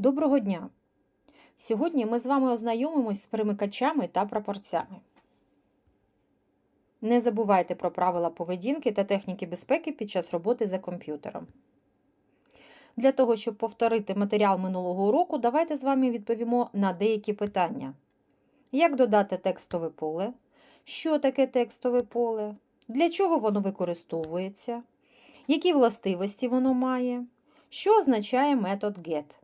Доброго дня! Сьогодні ми з вами ознайомимось з перемикачами та прапорцями. Не забувайте про правила поведінки та техніки безпеки під час роботи за комп'ютером. Для того, щоб повторити матеріал минулого уроку, давайте з вами відповімо на деякі питання. Як додати текстове поле? Що таке текстове поле? Для чого воно використовується? Які властивості воно має? Що означає метод GET?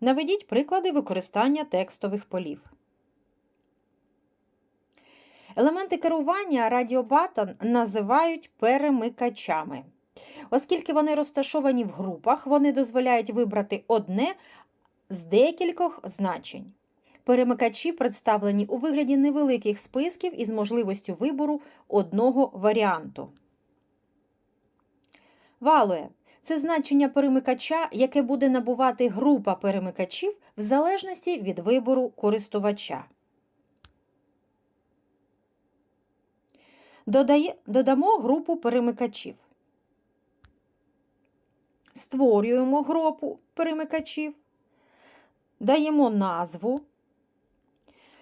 Наведіть приклади використання текстових полів. Елементи керування Button називають перемикачами. Оскільки вони розташовані в групах, вони дозволяють вибрати одне з декількох значень. Перемикачі представлені у вигляді невеликих списків із можливістю вибору одного варіанту. Value – це значення перемикача, яке буде набувати група перемикачів в залежності від вибору користувача. Додає, додамо групу перемикачів. Створюємо групу перемикачів, даємо назву.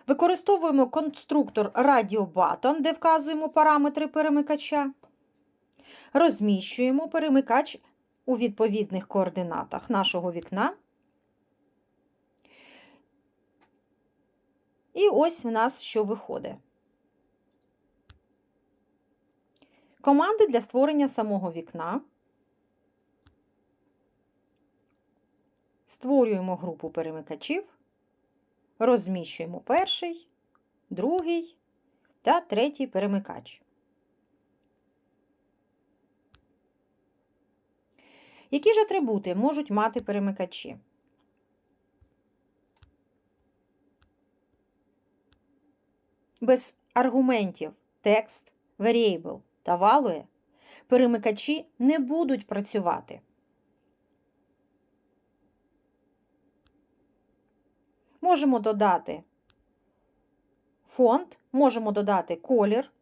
Використовуємо конструктор RadioButton, де вказуємо параметри перемикача. Розміщуємо перемикач у відповідних координатах нашого вікна. І ось в нас що виходить. Команди для створення самого вікна. Створюємо групу перемикачів, розміщуємо перший, другий та третій перемикач. Які ж атрибути можуть мати перемикачі? Без аргументів текст, variable та value перемикачі не будуть працювати. Можемо додати фонд, можемо додати колір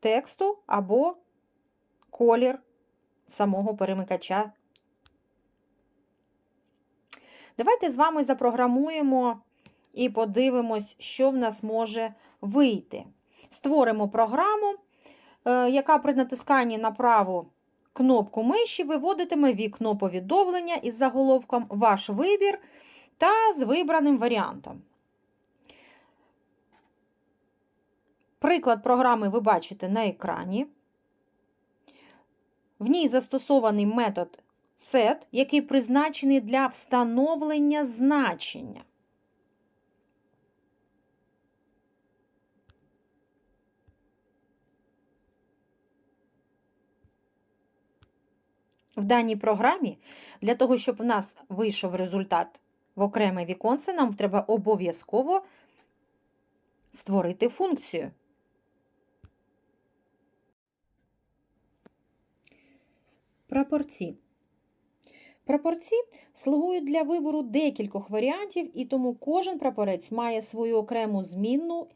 тексту або колір самого перемикача. Давайте з вами запрограмуємо і подивимось, що в нас може вийти. Створимо програму, е, яка при натисканні на праву кнопку миші виводитиме вікно повідомлення із заголовком Ваш вибір та з вибраним варіантом. Приклад програми ви бачите на екрані. В ній застосований метод set, який призначений для встановлення значення. В даній програмі для того, щоб у нас вийшов результат в окреме віконце, нам треба обов'язково створити функцію. Прапорці. Прапорці слугують для вибору декількох варіантів, і тому кожен прапорець має свою окрему змінну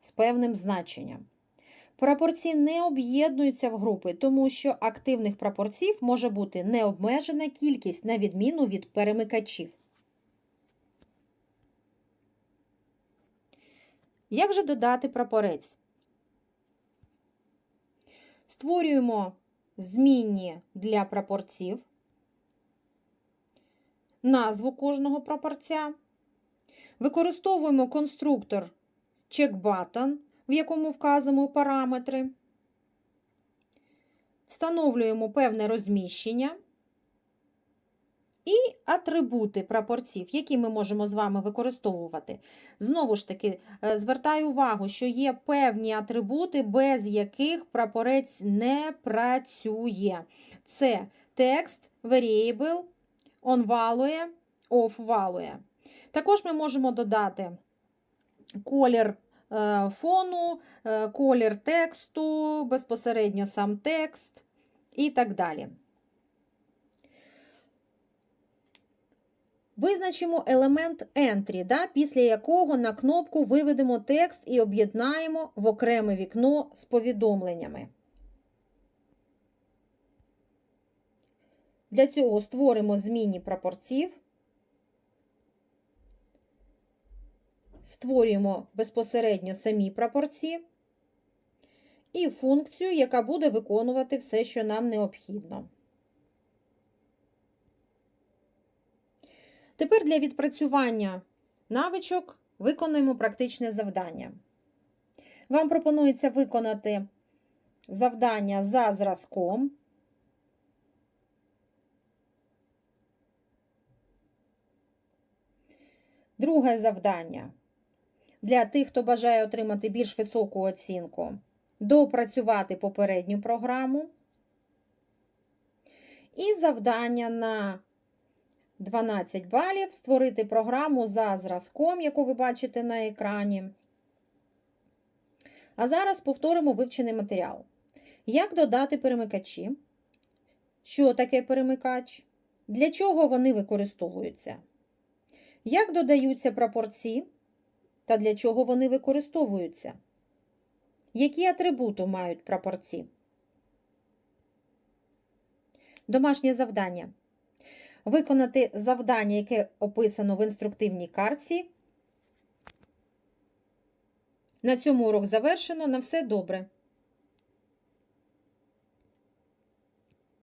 з певним значенням. Прапорці не об'єднуються в групи, тому що активних прапорців може бути необмежена кількість на відміну від перемикачів. Як же додати прапорець? Створюємо змінні для прапорців, назву кожного прапорця. Використовуємо конструктор checkButton, в якому вказуємо параметри. Встановлюємо певне розміщення і атрибути прапорців, які ми можемо з вами використовувати. Знову ж таки, е, звертаю увагу, що є певні атрибути, без яких прапорець не працює. Це текст, variable, onValue, offValue. Також ми можемо додати колір е, фону, е, колір тексту, безпосередньо сам текст і так далі. Визначимо елемент Entry, да, після якого на кнопку виведемо текст і об'єднаємо в окреме вікно з повідомленнями. Для цього створимо зміні прапорців, створюємо безпосередньо самі прапорці і функцію, яка буде виконувати все, що нам необхідно. Тепер для відпрацювання навичок виконуємо практичне завдання. Вам пропонується виконати завдання за зразком. Друге завдання для тих, хто бажає отримати більш високу оцінку, доопрацювати попередню програму. І завдання на 12 балів створити програму за зразком, яку ви бачите на екрані. А зараз повторимо вивчений матеріал. Як додати перемикачі? Що таке перемикач? Для чого вони використовуються? Як додаються прапорці та для чого вони використовуються? Які атрибути мають прапорці? Домашнє завдання. Виконати завдання, яке описано в інструктивній картці. На цьому урок завершено. На все добре.